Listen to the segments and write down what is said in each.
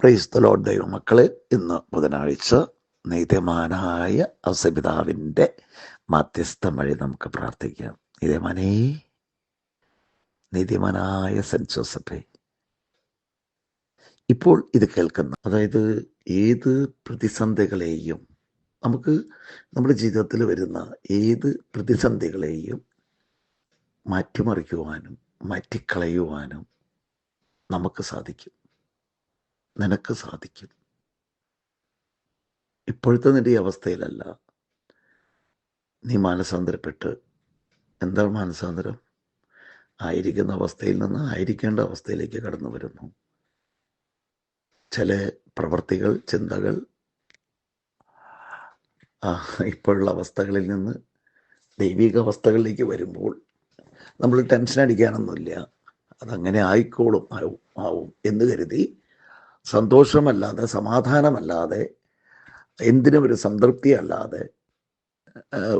Praise Lord ദൈവമക്കളെ. ഇന്ന് ബുധനാഴ്ച നീതിമാനായ അസപിതാവിന്റെ മധ്യസ്ഥം വഴി നമുക്ക് പ്രാർത്ഥിക്കാം. നീതിമാനേ നീതിമാനായ സെന്റ് ജോസഫേ ഇപ്പോൾ ഇത് കേൾക്കുന്ന അതായത് ഏത് പ്രതിസന്ധികളെയും നമുക്ക് നമ്മുടെ ജീവിതത്തിൽ വരുന്ന ഏത് പ്രതിസന്ധികളെയും മാറ്റിമറിക്കുവാനും മാറ്റിക്കളയുവാനും നമുക്ക് സാധിക്കും. നിനക്ക് സാധിക്കും. ഇപ്പോഴത്തെ നിന്റെ ഈ അവസ്ഥയിലല്ല. നീ മാനസാന്തരപ്പെട്ട്. എന്താണ് മാനസാന്തരം? ആയിരിക്കുന്ന അവസ്ഥയിൽ നിന്ന് ആയിരിക്കേണ്ട അവസ്ഥയിലേക്ക് കടന്നു വരുന്നു. ചില പ്രവർത്തികൾ ചിന്തകൾ ഇപ്പോഴുള്ള അവസ്ഥകളിൽ നിന്ന് ദൈവിക അവസ്ഥകളിലേക്ക് വരുമ്പോൾ നമ്മൾ ടെൻഷൻ അടിക്കാനൊന്നുമില്ല. അതങ്ങനെ ആയിക്കോളും ആവും ആവും എന്ന് കരുതി സന്തോഷമല്ലാതെ സമാധാനമല്ലാതെ എന്തിനും ഒരു സംതൃപ്തി അല്ലാതെ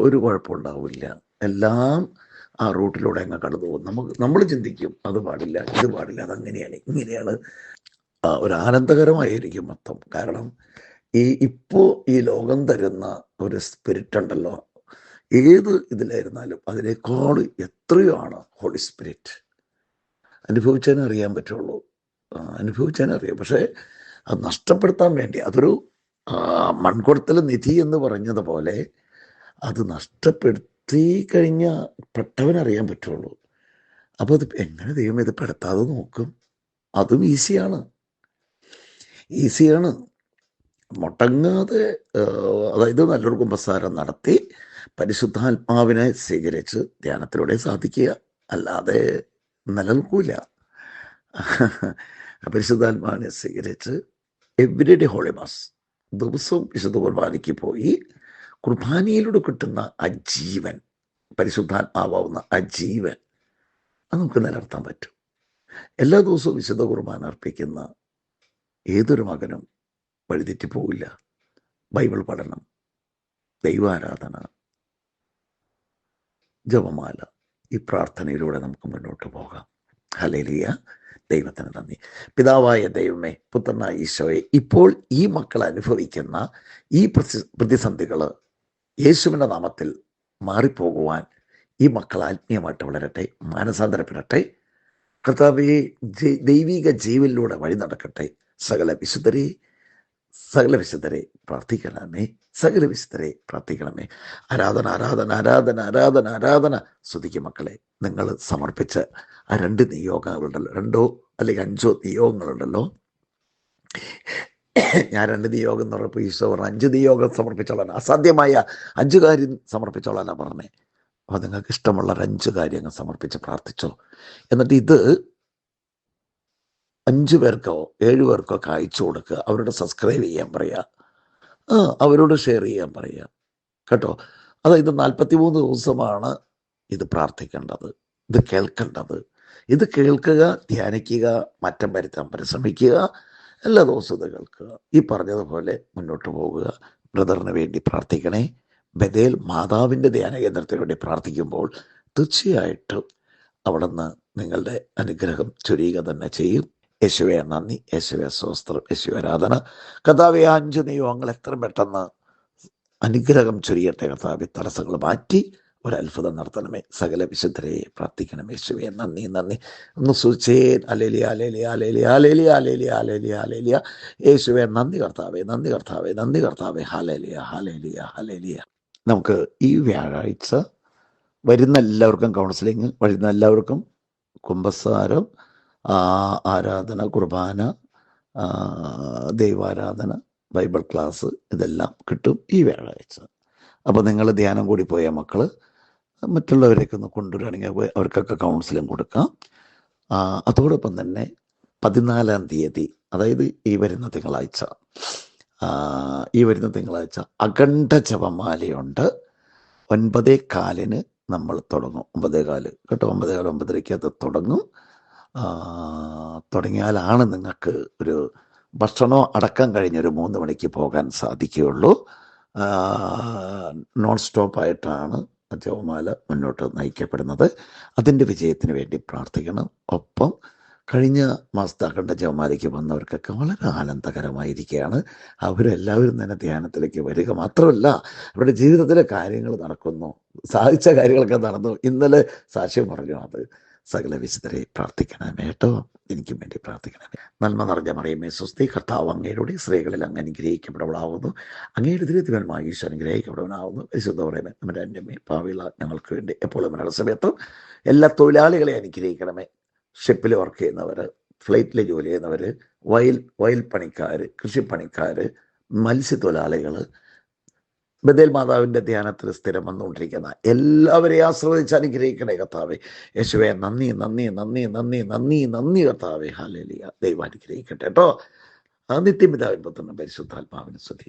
ഒരു കുഴപ്പമുണ്ടാവില്ല. എല്ലാം ആ റൂട്ടിലൂടെ അങ്ങ് കടന്നു പോകും. നമുക്ക് നമ്മൾ ചിന്തിക്കും അത് പാടില്ല ഇത് പാടില്ല അതങ്ങനെയാണ് ഇങ്ങനെയാണ്. ഒരു ആനന്ദകരമായിരിക്കും മൊത്തം. കാരണം ഈ ഇപ്പോ ഈ ലോകം തരുന്ന ഒരു സ്പിരിറ്റ് ഉണ്ടല്ലോ. ഏത് ഇതിലായിരുന്നാലും അതിനേക്കാൾ എത്രയോ ആണ് ഹോളി സ്പിരിറ്റ് അനുഭവിച്ചതിനെ അറിയാൻ പറ്റുള്ളൂ. അറിയാം പക്ഷേ അത് നഷ്ടപ്പെടുത്താൻ വേണ്ടി അതൊരു മൺകൊടുത്തൽ നിധി എന്ന് പറഞ്ഞതുപോലെ അത് നഷ്ടപ്പെടുത്തി കഴിഞ്ഞ പെട്ടവനറിയാൻ പറ്റുള്ളൂ. അപ്പോൾ അത് എങ്ങനെ ദൈവം ഇത് പെടുത്താതെ നോക്കും? അതും ഈസിയാണ്. ഈസിയാണ്. മുടങ്ങാതെ അതായത് നല്ലൊരു കുമ്പസാരം നടത്തി പരിശുദ്ധാത്മാവിനെ സ്വീകരിച്ച് ധ്യാനത്തിലൂടെ സാധിക്കുക. അല്ലാതെ നിലനിൽക്കൂല. പരിശുദ്ധാത്മാവിനെ സ്വീകരിച്ച് എവരിഡേ ഹോളി മാസ് ദിവസവും വിശുദ്ധ കുർബാനയ്ക്ക് പോയി കുർബാനയിലൂടെ കിട്ടുന്ന ആ ജീവൻ പരിശുദ്ധാത്മാവാവുന്ന ആ ജീവൻ അത് നമുക്ക് നിലനിർത്താൻ പറ്റും. എല്ലാ ദിവസവും വിശുദ്ധ കുർബാന അർപ്പിക്കുന്ന ഏതൊരു മകനും വഴിതെറ്റി പോവില്ല. ബൈബിൾ പഠനം ദൈവാരാധന ജപമാല ഈ പ്രാർത്ഥനയിലൂടെ നമുക്ക് മുന്നോട്ട് പോകാം. ഹലേലിയ ദൈവത്തിന് നന്ദി. പിതാവായ ദൈവമേ പുത്രനായ ഈശോയെ ഇപ്പോൾ ഈ മക്കൾ അനുഭവിക്കുന്ന ഈ പ്രതി പ്രതിസന്ധികൾ യേശുവിന്റെ നാമത്തിൽ മാറിപ്പോകുവാൻ ഈ മക്കൾ ആത്മീയമായിട്ട് വളരട്ടെ മാനസാന്തരപ്പെടട്ടെ കർത്താവെ ദൈവിക ജീവനിലൂടെ വഴി നടക്കട്ടെ. സകല വിശുദ്ധരെ സകല വിശുദ്ധരെ പ്രാർത്ഥിക്കണമേ സകല വിശുദ്ധരെ പ്രാർത്ഥിക്കണമേ. ആരാധന ആരാധന ആരാധന ആരാധന ആരാധന. സ്തുതിക്കും മക്കളെ. നിങ്ങൾ സമർപ്പിച്ച് ആ രണ്ട് നിയോഗങ്ങളുണ്ടല്ലോ. രണ്ടോ അല്ലെങ്കിൽ അഞ്ചോ നിയോഗങ്ങളുണ്ടല്ലോ. ഞാൻ രണ്ട് നിയോഗം എന്ന് പറഞ്ഞപ്പോൾ ഈശോ പറഞ്ഞു അഞ്ച് നിയോഗം സമർപ്പിച്ചോളാൻ. അസാധ്യമായ അഞ്ച് കാര്യം സമർപ്പിച്ചോളാനാണ് പറഞ്ഞേ. അപ്പോൾ നിങ്ങൾക്ക് ഇഷ്ടമുള്ള അഞ്ച് കാര്യങ്ങൾ സമർപ്പിച്ച് പ്രാർത്ഥിച്ചോ. എന്നിട്ട് ഇത് അഞ്ച് പേർക്കോ ഏഴ് പേർക്കോ ഒക്കെ അയച്ചു കൊടുക്കുക. അവരോട് സബ്സ്ക്രൈബ് ചെയ്യാൻ പറയുക. അവരോട് ഷെയർ ചെയ്യാൻ പറയുക. കേട്ടോ? അതായത് നാൽപ്പത്തി മൂന്ന് ദിവസമാണ് ഇത് പ്രാർത്ഥിക്കേണ്ടത് ഇത് കേൾക്കേണ്ടത്. ഇത് കേൾക്കുക ധ്യാനിക്കുക മാറ്റം വരുത്താൻ പരിശ്രമിക്കുക എല്ലാ ദിവസവും ഇത് കേൾക്കുക. ഈ പറഞ്ഞതുപോലെ മുന്നോട്ട് പോവുക. ബ്രദറിന് വേണ്ടി പ്രാർത്ഥിക്കണേ. ബദേൽ മാതാവിന്റെ ധ്യാന കേന്ദ്രത്തിന് വേണ്ടി പ്രാർത്ഥിക്കുമ്പോൾ തീർച്ചയായിട്ടും അവിടുന്ന് നിങ്ങളുടെ അനുഗ്രഹം ചൊരിയുക തന്നെ ചെയ്യും. യേശുവെ നന്ദി. യേശുവെ സ്വസ്ത്രം യേശു ആരാധന. കഥാവി അഞ്ചു നിയമങ്ങൾ എത്ര പെട്ടെന്ന് അനുഗ്രഹം ചൊരിയട്ടെ. കഥാവി തടസ്സങ്ങൾ മാറ്റി ഒരു അത്ഭുതം നടത്തണമേ. സകല വിശുദ്ധരെ പ്രാർത്ഥിക്കണം ശിവേ നന്ദി നന്ദി. ഒന്ന് സൂചേ അലേലിയ അലേലിയ അലേലിയ അലേലിയ അലേലിയ അലേലിയ അലേലിയ യേശുവേ നന്ദി കർത്താവേ നന്ദി കർത്താവേ നന്ദി കർത്താവേ. ഹാലേലിയ ഹാലേലിയ ഹാലേലിയ നമുക്ക് ഈ വ്യാഴാഴ്ച വരുന്ന എല്ലാവർക്കും കൗൺസിലിംഗ് വരുന്ന എല്ലാവർക്കും കുംഭസാരം ആരാധന കുർബാന ദൈവാരാധന ബൈബിൾ ക്ലാസ് ഇതെല്ലാം കിട്ടും ഈ വ്യാഴാഴ്ച. അപ്പോൾ നിങ്ങൾ ധ്യാനം കൂടി പോയ മക്കൾ മറ്റുള്ളവരെയൊക്കെ ഒന്ന് കൊണ്ടുവരികയാണെങ്കിൽ അവർക്കൊക്കെ കൗൺസിലിംഗ് കൊടുക്കാം. അതോടൊപ്പം തന്നെ പതിനാലാം തീയതി അതായത് ഈ വരുന്ന തിങ്കളാഴ്ച ഈ വരുന്ന തിങ്കളാഴ്ച അഖണ്ഡ ജപമാലയുണ്ട്. ഒൻപതേ കാലിന് നമ്മൾ തുടങ്ങും. ഒമ്പതേ കാൽ കേട്ടോ? ഒമ്പതേ കാൽ ഒമ്പതരയ്ക്ക് അത് തുടങ്ങും തുടങ്ങിയാലാണ് നിങ്ങൾക്ക് ഒരു ഭക്ഷണോ അടക്കം കഴിഞ്ഞ് ഒരു മൂന്ന് മണിക്ക് പോകാൻ സാധിക്കുകയുള്ളൂ. നോൺ സ്റ്റോപ്പ് ആയിട്ടാണ് ജപമാല മുന്നോട്ട് നയിക്കപ്പെടുന്നത്. അതിന്റെ വിജയത്തിന് വേണ്ടി പ്രാർത്ഥിക്കണം ഒപ്പം കഴിഞ്ഞ മാസത്തെ ജവമാലയ്ക്ക് വന്നവർക്കൊക്കെ വളരെ ആനന്ദകരമായിരിക്കുകയാണ്. അവരെല്ലാവരും തന്നെ ധ്യാനത്തിലേക്ക് വരിക മാത്രമല്ല അവരുടെ ജീവിതത്തിലെ കാര്യങ്ങൾ നടക്കുന്നു. സാധിച്ച കാര്യങ്ങളൊക്കെ നടന്നു. ഇന്നലെ സാക്ഷ്യം പറഞ്ഞു അത്. സകല വിശുദ്ധരെ പ്രാർത്ഥിക്കണമേ കേട്ടോ. എനിക്കും വേണ്ടി പ്രാർത്ഥിക്കണമേ നന്മ നിറഞ്ഞ മറിയമ്മേ സ്വസ്തി കർത്താവ് അങ്ങയുടെ സ്ത്രീകളിൽ അങ്ങ് അനുഗ്രഹിക്കപ്പെടവളാവുന്നു. അങ്ങയുടെ തിരുത്തിവന്മായി ഈശ്വരൻ അനുഗ്രഹിക്കപ്പെടവനാവുന്നു. വിശുദ്ധ പറയുന്നത് നമ്മുടെ അന്യമേ പാവിള ഞങ്ങൾക്ക് വേണ്ടി എപ്പോഴും മരണ സമയത്തും എല്ലാ തൊഴിലാളികളെ അനുഗ്രഹിക്കണമേ. ഷിപ്പിൽ വർക്ക് ചെയ്യുന്നവർ ഫ്ലൈറ്റിൽ ജോലി ചെയ്യുന്നവർ വയൽ വയൽ പണിക്കാർ കൃഷിപ്പണിക്കാർ മത്സ്യത്തൊഴിലാളികൾ ബദേൽ മാതാവിന്റെ ധ്യാനത്തിൽ സ്ഥിരം വന്നുകൊണ്ടിരിക്കുന്ന എല്ലാവരെയും ആശ്രയിച്ച് അനുഗ്രഹിക്കണേ കർത്താവെ. യേശുവെ നന്ദി നന്ദി നന്ദി നന്ദി നന്ദി നന്ദി കർത്താവെ. ഹാലേലിയ ദൈവം അനുഗ്രഹിക്കട്ടെ കേട്ടോ നിത്യപിതാവിൻ പുത്രനും പരിശുദ്ധാത്മാവിന് സ്തുതി.